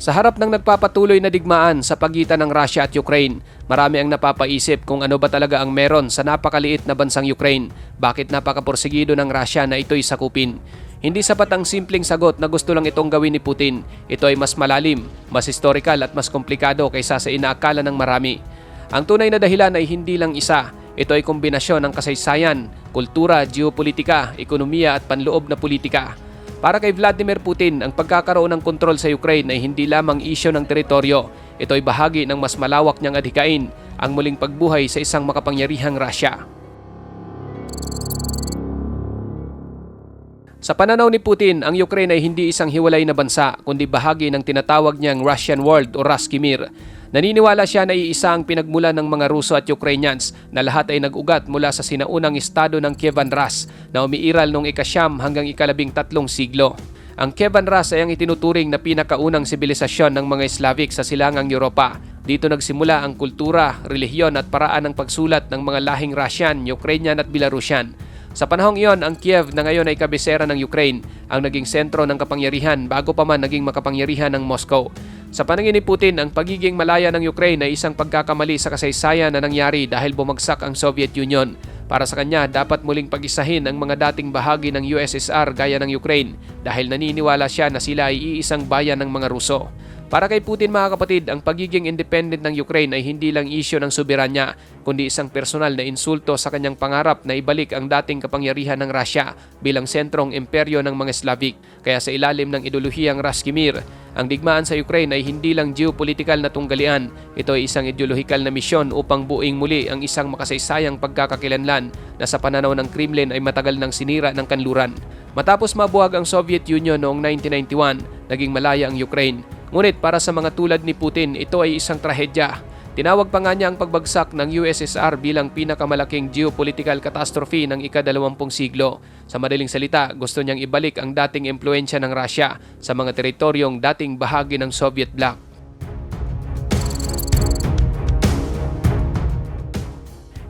Sa harap ng nagpapatuloy na digmaan sa pagitan ng Russia at Ukraine, marami ang napapaisip kung ano ba talaga ang meron sa napakaliit na bansang Ukraine. Bakit napakaporsigido ng Russia na ito'y sakupin? Hindi sapat ang simpleng sagot na gusto lang itong gawin ni Putin. Ito ay mas malalim, mas historical at mas komplikado kaysa sa inaakala ng marami. Ang tunay na dahilan ay hindi lang isa. Ito ay kombinasyon ng kasaysayan, kultura, geopolitika, ekonomiya at panloob na politika. Para kay Vladimir Putin, ang pagkakaroon ng kontrol sa Ukraine ay hindi lamang isyo ng teritoryo. Ito ay bahagi ng mas malawak niyang adhikain, ang muling pagbuhay sa isang makapangyarihang Russia. Sa pananaw ni Putin, ang Ukraine ay hindi isang hiwalay na bansa, kundi bahagi ng tinatawag niyang Russian world o Raskimir. Naniniwala siya na iisa ang pinagmulan ng mga Ruso at Ukrainians na lahat ay nag-ugat mula sa sinaunang estado ng Kievan Rus na umiiral noong ikasyam hanggang ikalabing tatlong siglo. Ang Kievan Rus ay ang itinuturing na pinakaunang sibilisasyon ng mga Slavic sa silangang Europa. Dito nagsimula ang kultura, relihiyon at paraan ng pagsulat ng mga lahing Russian, Ukrainian at Belarusian. Sa panahong iyon, ang Kiev na ngayon ay kabisera ng Ukraine ang naging sentro ng kapangyarihan bago pa man naging makapangyarihan ng Moscow. Sa paningin ni Putin, ang pagiging malaya ng Ukraine ay isang pagkakamali sa kasaysayan na nangyari dahil bumagsak ang Soviet Union. Para sa kanya, dapat muling pag-isahin ang mga dating bahagi ng USSR gaya ng Ukraine dahil naniniwala siya na sila ay iisang bayan ng mga Ruso. Para kay Putin mga kapatid, ang pagiging independent ng Ukraine ay hindi lang isyo ng soberanya, kundi isang personal na insulto sa kanyang pangarap na ibalik ang dating kapangyarihan ng Russia bilang sentrong imperyo ng mga Slavic. Kaya sa ilalim ng ideolohiyang Raskimir, ang digmaan sa Ukraine ay hindi lang geopolitical na tunggalian, ito ay isang ideolohikal na misyon upang buing muli ang isang makasaysayang pagkakakilanlan na sa pananaw ng Kremlin ay matagal nang sinira ng kanluran. Matapos mabuwag ang Soviet Union noong 1991, naging malaya ang Ukraine Ngunit para sa mga tulad ni Putin, ito ay isang trahedya. Tinawag pa nga niya ang pagbagsak ng USSR bilang pinakamalaking geopolitical catastrophe ng ikadalawampung siglo. Sa madaling salita, gusto niyang ibalik ang dating impluensya ng Russia sa mga teritoryong dating bahagi ng Soviet bloc.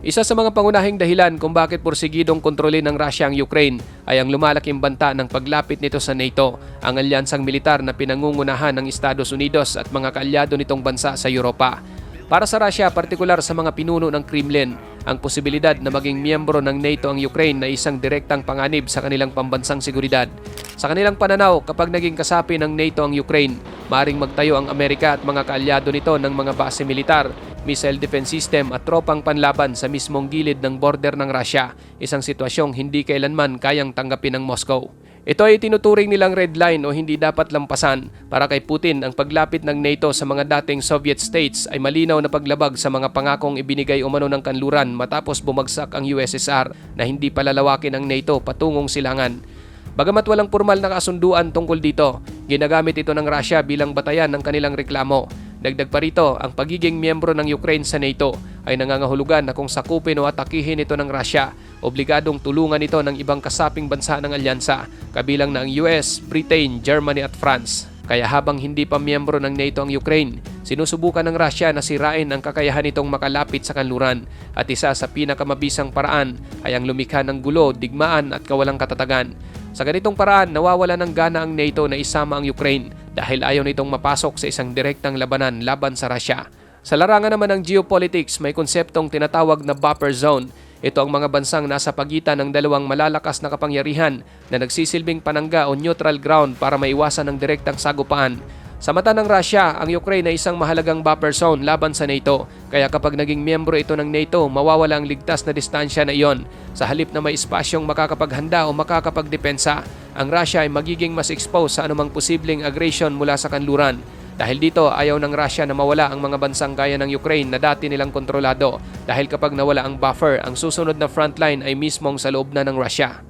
Isa sa mga pangunahing dahilan kung bakit porsigidong kontrolin ng Russia ang Ukraine ay ang lumalaking banta ng paglapit nito sa NATO, ang alyansang militar na pinangungunahan ng Estados Unidos at mga kaalyado nitong bansa sa Europa. Para sa Russia, partikular sa mga pinuno ng Kremlin, ang posibilidad na maging miyembro ng NATO ang Ukraine ay isang direktang panganib sa kanilang pambansang seguridad. Sa kanilang pananaw, kapag naging kasapi ng NATO ang Ukraine, maaring magtayo ang Amerika at mga kaalyado nito ng mga base militar missile defense system at tropang panlaban sa mismong gilid ng border ng Russia, isang sitwasyong hindi kailanman kayang tanggapin ng Moscow. Ito ay tinuturing nilang red line o hindi dapat lampasan. Para kay Putin, ang paglapit ng NATO sa mga dating Soviet states ay malinaw na paglabag sa mga pangakong ibinigay umano ng kanluran matapos bumagsak ang USSR na hindi palalawakin ang NATO patungong silangan. Bagamat walang formal na kasunduan tungkol dito, ginagamit ito ng Russia bilang batayan ng kanilang reklamo Dagdag pa rito, ang pagiging miyembro ng Ukraine sa NATO ay nangangahulugan na kung sakupin o atakihin ito ng Russia, obligadong tulungan ito ng ibang kasaping bansa ng alyansa, kabilang na ang US, Britain, Germany at France. Kaya habang hindi pa miyembro ng NATO ang Ukraine, sinusubukan ng Russia na sirain ang kakayahan nitong makalapit sa kanluran at isa sa pinakamabisang paraan ay ang lumikha ng gulo, digmaan at kawalang katatagan. Sa ganitong paraan, nawawala ng gana ang NATO na isama ang Ukraine dahil ayaw nitong mapasok sa isang direktang labanan laban sa Russia. Sa larangan naman ng geopolitics, may konseptong tinatawag na buffer zone. Ito ang mga bansang nasa pagitan ng dalawang malalakas na kapangyarihan na nagsisilbing panangga o neutral ground para maiwasan ng direktang sagupaan sa mata ng Russia, ang Ukraine ay isang mahalagang buffer zone laban sa NATO. Kaya kapag naging miyembro ito ng NATO, mawawala ang ligtas na distansya na iyon. Sa halip na may espasyong makakapaghanda o makakapagdepensa, ang Russia ay magiging mas exposed sa anumang posibleng aggression mula sa kanluran. Dahil dito, ayaw ng Russia na mawala ang mga bansang gaya ng Ukraine na dati nilang kontrolado. Dahil kapag nawala ang buffer, ang susunod na frontline ay mismong sa loob na ng Russia.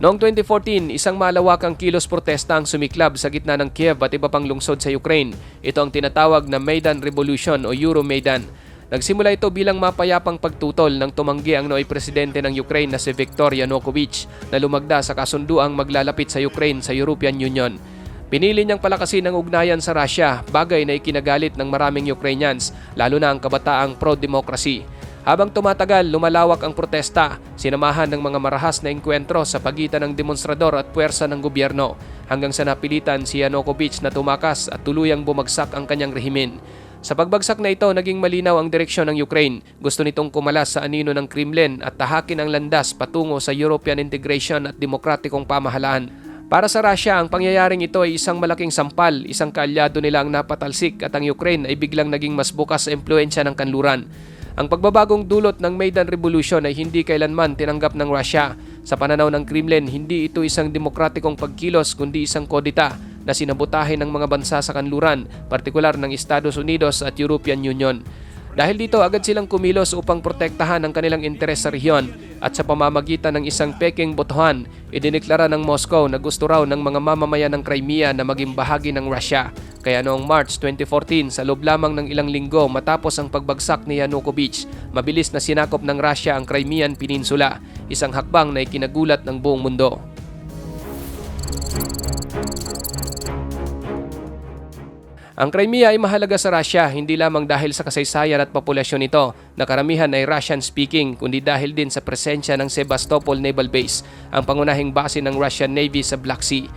Noong 2014, isang malawakang kilos protesta ang sumiklab sa gitna ng Kiev at iba pang lungsod sa Ukraine. Ito ang tinatawag na Maidan Revolution o Euromaidan. Nagsimula ito bilang mapayapang pagtutol ng tumanggi ang noy presidente ng Ukraine na si Viktor Yanukovych na lumagda sa kasunduang maglalapit sa Ukraine sa European Union. Pinili niyang palakasin ang ugnayan sa Russia, bagay na ikinagalit ng maraming Ukrainians, lalo na ang kabataang pro-democracy. Habang tumatagal, lumalawak ang protesta, sinamahan ng mga marahas na engkwentro sa pagitan ng demonstrador at puwersa ng gobyerno hanggang sa napilitan si Yanukovych na tumakas at tuluyang bumagsak ang kanyang rehimen. Sa pagbagsak na ito, naging malinaw ang direksyon ng Ukraine. Gusto nitong kumalas sa anino ng Kremlin at tahakin ang landas patungo sa European integration at demokratikong pamahalaan. Para sa Russia, ang pangyayaring ito ay isang malaking sampal, isang kaalyado nila ang napatalsik at ang Ukraine ay biglang naging mas bukas sa impluensya ng kanluran. Ang pagbabagong dulot ng Maidan Revolution ay hindi kailanman tinanggap ng Russia. Sa pananaw ng Kremlin, hindi ito isang demokratikong pagkilos kundi isang kodita na sinabotahe ng mga bansa sa kanluran, partikular ng Estados Unidos at European Union. Dahil dito, agad silang kumilos upang protektahan ang kanilang interes sa rehiyon at sa pamamagitan ng isang peking botohan, idineklara ng Moscow na gusto raw ng mga mamamayan ng Crimea na maging bahagi ng Russia. Kaya noong March 2014, sa loob lamang ng ilang linggo matapos ang pagbagsak ni Yanukovych, mabilis na sinakop ng Russia ang Crimean Peninsula, isang hakbang na ikinagulat ng buong mundo. Ang Crimea ay mahalaga sa Russia hindi lamang dahil sa kasaysayan at populasyon nito na karamihan ay Russian-speaking kundi dahil din sa presensya ng Sebastopol Naval Base, ang pangunahing base ng Russian Navy sa Black Sea.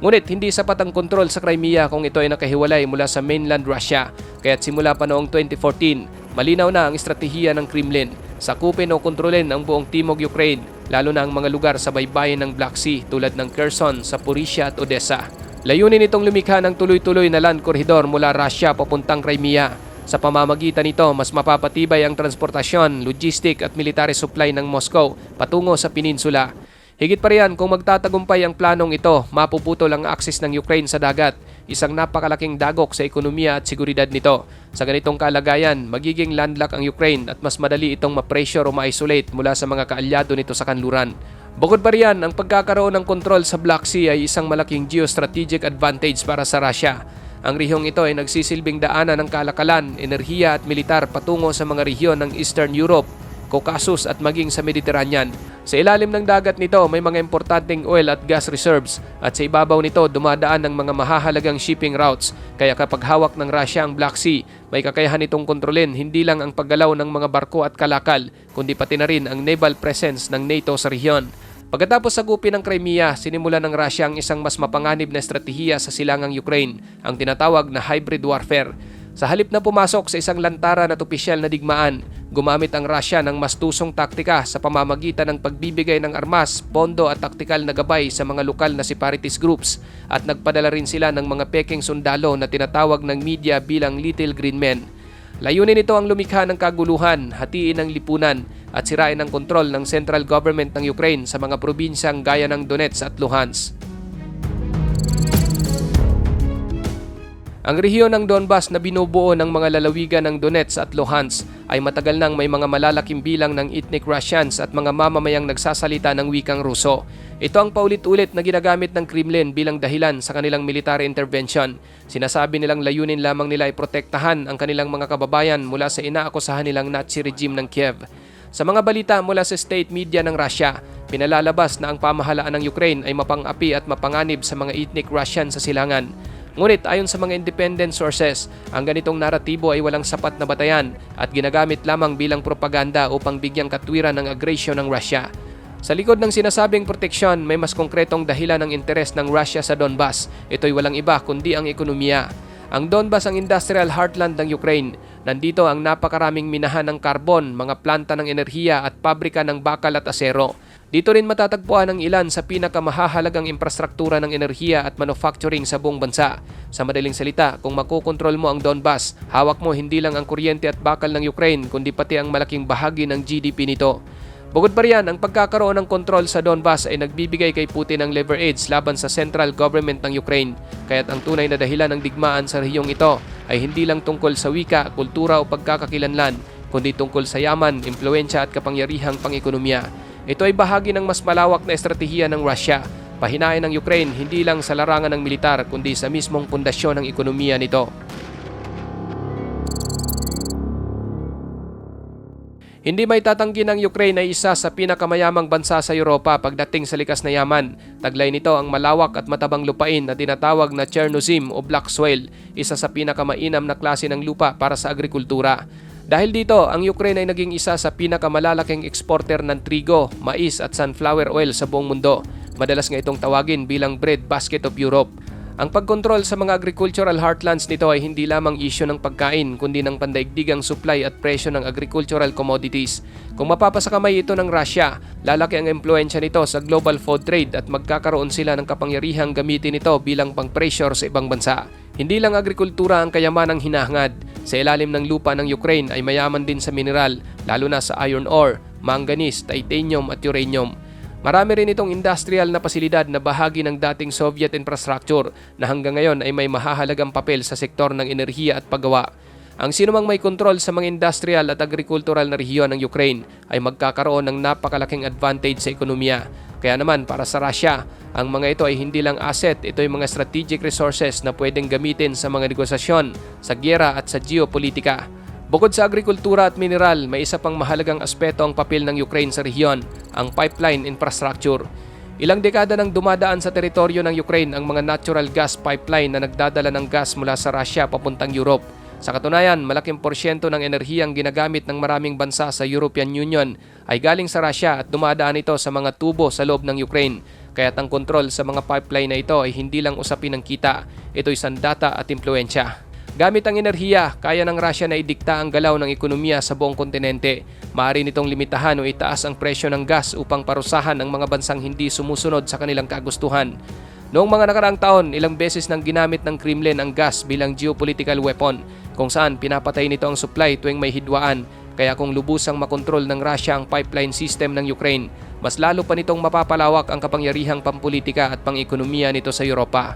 Ngunit hindi sapat ang kontrol sa Crimea kung ito ay nakahiwalay mula sa mainland Russia, kaya't simula pa noong 2014, malinaw na ang estratehiya ng Kremlin, sakupin o kontrolin ang buong timog Ukraine, lalo na ang mga lugar sa baybayin ng Black Sea tulad ng Kherson, Zaporizhia at Odessa. Layunin itong lumikha ng tuloy-tuloy na land corridor mula Russia papuntang Crimea. Sa pamamagitan nito, mas mapapatibay ang transportasyon, logistic at military supply ng Moscow patungo sa peninsula. Higit pa riyan, kung magtatagumpay ang planong ito, mapuputol ang akses ng Ukraine sa dagat, isang napakalaking dagok sa ekonomiya at seguridad nito. Sa ganitong kalagayan, magiging landlock ang Ukraine at mas madali itong ma-pressure o ma-isolate mula sa mga kaalyado nito sa kanluran. Bukod pa riyan, ang pagkakaroon ng kontrol sa Black Sea ay isang malaking geostrategic advantage para sa Russia. Ang rehiyong ito ay nagsisilbing daanan ng kalakalan, enerhiya at militar patungo sa mga rehiyon ng Eastern Europe, Caucasus at maging sa Mediterranean. Sa ilalim ng dagat nito may mga importanteng oil at gas reserves at sa ibabaw nito dumadaan ng mga mahahalagang shipping routes kaya kapag hawak ng Russia ang Black Sea, may kakayahan itong kontrolin hindi lang ang paggalaw ng mga barko at kalakal kundi pati na rin ang naval presence ng NATO sa rehiyon. Pagkatapos sagupin ng Crimea, sinimula ng Russia ang isang mas mapanganib na estratehiya sa silangang Ukraine, ang tinatawag na hybrid warfare. Sa halip na pumasok sa isang lantaran at opisyal na digmaan, gumamit ang Russia ng mas tusong taktika sa pamamagitan ng pagbibigay ng armas, pondo at taktikal na gabay sa mga lokal na separatist groups at nagpadala rin sila ng mga peking sundalo na tinatawag ng media bilang Little Green Men. Layunin nito ang lumikha ng kaguluhan, hatiin ang lipunan at sirain ang kontrol ng central government ng Ukraine sa mga probinsyang gaya ng Donetsk at Luhansk. Ang rehiyon ng Donbas na binubuo ng mga lalawigan ng Donetsk at Luhansk ay matagal nang may mga malalaking bilang ng ethnic Russians at mga mamamayang nagsasalita ng wikang Ruso. Ito ang paulit-ulit na ginagamit ng Kremlin bilang dahilan sa kanilang military intervention. Sinasabi nilang layunin lamang nila ay protektahan ang kanilang mga kababayan mula sa inaakusahan nilang Nazi regime ng Kiev. Sa mga balita mula sa state media ng Russia, pinalalabas na ang pamahalaan ng Ukraine ay mapang-api at mapanganib sa mga ethnic Russian sa silangan. Ngunit ayon sa mga independent sources, ang ganitong naratibo ay walang sapat na batayan at ginagamit lamang bilang propaganda upang bigyang katwiran ng aggression ng Russia. Sa likod ng sinasabing proteksyon, may mas konkretong dahilan ng interes ng Russia sa Donbas. Ito'y walang iba kundi ang ekonomiya. Ang Donbas ang industrial heartland ng Ukraine. Nandito ang napakaraming minahan ng karbon, mga planta ng enerhiya at pabrika ng bakal at asero. Dito rin matatagpuan ang ilan sa pinakamahahalagang infrastruktura ng enerhiya at manufacturing sa buong bansa. Sa madaling salita, kung makokontrol mo ang Donbas, hawak mo hindi lang ang kuryente at bakal ng Ukraine, kundi pati ang malaking bahagi ng GDP nito. Bukod pa riyan, ang pagkakaroon ng kontrol sa Donbas ay nagbibigay kay Putin ng leverage laban sa central government ng Ukraine. Kaya't ang tunay na dahilan ng digmaan sa rehiyong ito ay hindi lang tungkol sa wika, kultura o pagkakakilanlan, kundi tungkol sa yaman, impluensya at kapangyarihang pang-ekonomiya. Ito ay bahagi ng mas malawak na estratehiya ng Russia. Pahinain ng Ukraine hindi lang sa larangan ng militar kundi sa mismong pundasyon ng ekonomiya nito. Hindi may tatanggi ng Ukraine ay isa sa pinakamayamang bansa sa Europa pagdating sa likas na yaman. Taglay nito ang malawak at matabang lupain na tinatawag na Chernozem o black soil, isa sa pinakamainam na klase ng lupa para sa agrikultura. Dahil dito, ang Ukraine ay naging isa sa pinakamalalaking exporter ng trigo, mais at sunflower oil sa buong mundo. Madalas nga itong tawagin bilang bread basket of Europe. Ang pagkontrol sa mga agricultural heartlands nito ay hindi lamang isyo ng pagkain kundi ng pandaigdigang supply at presyo ng agricultural commodities. Kung mapapasa kamay ito ng Russia, lalaki ang impluensya nito sa global food trade at magkakaroon sila ng kapangyarihang gamitin ito bilang pang-pressure sa ibang bansa. Hindi lang agrikultura ang kayamanang hinahangad. Sa ilalim ng lupa ng Ukraine ay mayaman din sa mineral, lalo na sa iron ore, manganese, titanium at uranium. Marami rin itong industrial na pasilidad na bahagi ng dating Soviet infrastructure na hanggang ngayon ay may mahahalagang papel sa sektor ng enerhiya at paggawa. Ang sinumang may kontrol sa mga industrial at agricultural na rehiyon ng Ukraine ay magkakaroon ng napakalaking advantage sa ekonomiya. Kaya naman para sa Russia, ang mga ito ay hindi lang asset, ito ay mga strategic resources na pwedeng gamitin sa mga negosasyon, sa gyera at sa geopolitika. Bukod sa agrikultura at mineral, may isa pang mahalagang aspeto ang papel ng Ukraine sa rehiyon, ang pipeline infrastructure. Ilang dekada nang dumadaan sa teritoryo ng Ukraine ang mga natural gas pipeline na nagdadala ng gas mula sa Russia papuntang Europe. Sa katunayan, malaking porsyento ng enerhiyang ginagamit ng maraming bansa sa European Union ay galing sa Russia at dumadaan ito sa mga tubo sa loob ng Ukraine. Kaya't ang kontrol sa mga pipeline na ito ay hindi lang usapin ng kita, ito'y sandata at impluensya. Gamit ang enerhiya, kaya ng Russia na idikta ang galaw ng ekonomiya sa buong kontinente. Maaari nitong limitahan o itaas ang presyo ng gas upang parusahan ang mga bansang hindi sumusunod sa kanilang kagustuhan. Noong mga nakaraang taon, ilang beses nang ginamit ng Kremlin ang gas bilang geopolitical weapon, kung saan pinapatay nito ang supply tuwing may hidwaan. Kaya kung lubusang makontrol ng Russia ang pipeline system ng Ukraine, mas lalo pa nitong mapapalawak ang kapangyarihang pampolitika at pang-ekonomiya nito sa Europa.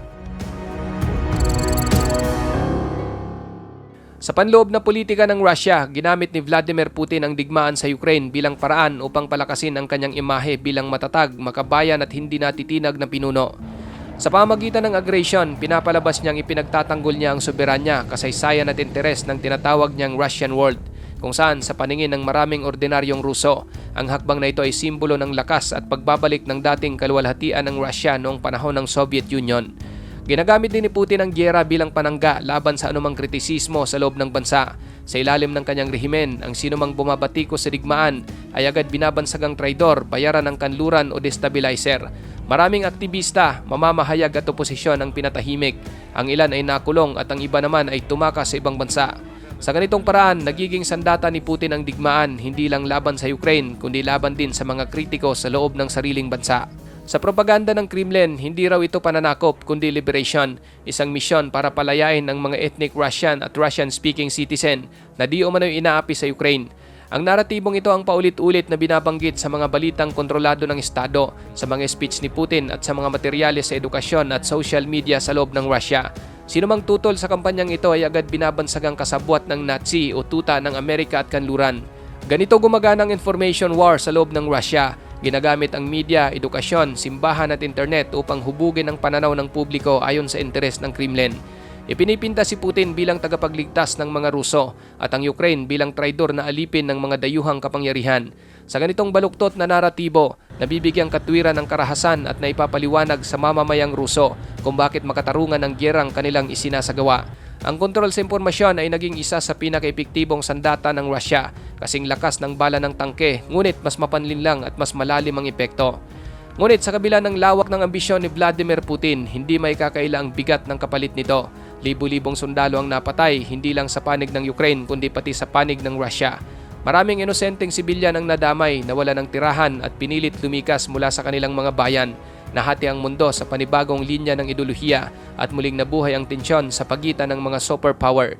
Sa panloob na politika ng Russia, ginamit ni Vladimir Putin ang digmaan sa Ukraine bilang paraan upang palakasin ang kanyang imahe bilang matatag, makabayan at hindi natitinag na pinuno. Sa pamagitan ng aggression, pinapalabas niyang ipinagtatanggol niya ang soberanya, kasaysayan at interes ng tinatawag niyang Russian world, kung saan sa paningin ng maraming ordinaryong Ruso, ang hakbang na ito ay simbolo ng lakas at pagbabalik ng dating kaluwalhatian ng Russia noong panahon ng Soviet Union. Ginagamit din ni Putin ang gyera bilang panangga laban sa anumang kritisismo sa loob ng bansa. Sa ilalim ng kanyang rehimen, ang sinumang bumabatiko sa digmaan ay agad binabansagang traidor, bayaran ng kanluran o destabilizer. Maraming aktivista, mamamahayag at oposisyon ang pinatahimik. Ang ilan ay nakulong at ang iba naman ay tumakas sa ibang bansa. Sa ganitong paraan, nagiging sandata ni Putin ang digmaan hindi lang laban sa Ukraine kundi laban din sa mga kritiko sa loob ng sariling bansa. Sa propaganda ng Kremlin, hindi raw ito pananakop kundi liberation, isang misyon para palayain ang mga ethnic Russian at Russian-speaking citizen na di umano'y inaapi sa Ukraine. Ang naratibong ito ang paulit-ulit na binabanggit sa mga balitang kontrolado ng Estado, sa mga speech ni Putin at sa mga materyales sa edukasyon at social media sa loob ng Russia. Sino mang tutol sa kampanyang ito ay agad binabansagang kasabwat ng Nazi o tuta ng Amerika at kanluran. Ganito gumagana ang information war sa loob ng Russia Ginagamit ang media, edukasyon, simbahan at internet upang hubugin ang pananaw ng publiko ayon sa interes ng Kremlin. Ipinipinta si Putin bilang tagapagligtas ng mga Ruso at ang Ukraine bilang traidor na alipin ng mga dayuhang kapangyarihan. Sa ganitong baluktot na naratibo, nabibigyang katwiran ng karahasan at naipapaliwanag sa mamamayang Ruso kung bakit makatarungan ng gyerang kanilang isinasagawa. Ang kontrol sa impormasyon ay naging isa sa pinaka-epektibong sandata ng Russia kasing lakas ng bala ng tangke ngunit mas mapanlinlang at mas malalim ang epekto. Ngunit sa kabila ng lawak ng ambisyon ni Vladimir Putin, hindi may kakaila ang bigat ng kapalit nito. Libu-libong sundalo ang napatay hindi lang sa panig ng Ukraine kundi pati sa panig ng Russia. Maraming inosenteng sibilyan ang nadamay, nawala ng tirahan at pinilit lumikas mula sa kanilang mga bayan. Nahati ang mundo sa panibagong linya ng ideolohiya at muling nabuhay ang tensyon sa pagitan ng mga superpower.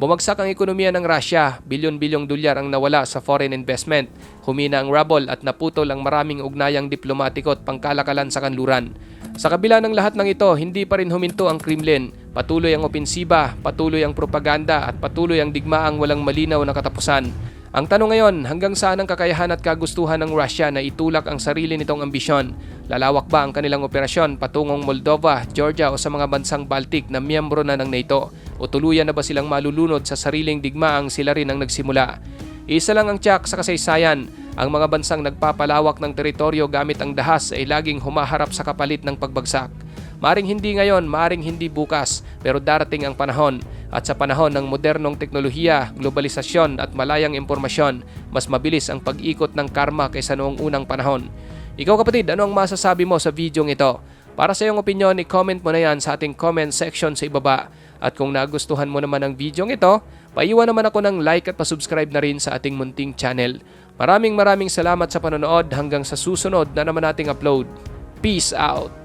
Bumagsak ang ekonomiya ng Russia, bilyon-bilyong dolyar ang nawala sa foreign investment, humina ang ruble at naputol ang maraming ugnayang diplomatiko at pangkalakalan sa kanluran. Sa kabila ng lahat ng ito, hindi pa rin huminto ang Kremlin. Patuloy ang opensiba, patuloy ang propaganda at patuloy ang digmaang walang malinaw na katapusan. Ang tanong ngayon, hanggang saan ang kakayahan at kagustuhan ng Russia na itulak ang sarili nitong ambisyon? Lalawak ba ang kanilang operasyon patungong Moldova, Georgia o sa mga bansang Baltic na miyembro na ng NATO? O tuluyan na ba silang malulunod sa sariling digmaang sila rin ang nagsimula? Isa lang ang tiyak sa kasaysayan, ang mga bansang nagpapalawak ng teritoryo gamit ang dahas ay laging humaharap sa kapalit ng pagbagsak. Maring hindi ngayon, maring hindi bukas, pero darating ang panahon. At sa panahon ng modernong teknolohiya, globalisasyon at malayang impormasyon, mas mabilis ang pag-ikot ng karma kaysa noong unang panahon. Ikaw kapatid, ano ang masasabi mo sa videong ito? Para sa iyong opinion, i-comment mo na yan sa ating comment section sa ibaba. At kung nagustuhan mo naman ang videong ito, paiwan naman ako ng like at pasubscribe na rin sa ating munting channel. Maraming maraming salamat sa panonood hanggang sa susunod na naman nating upload. Peace out!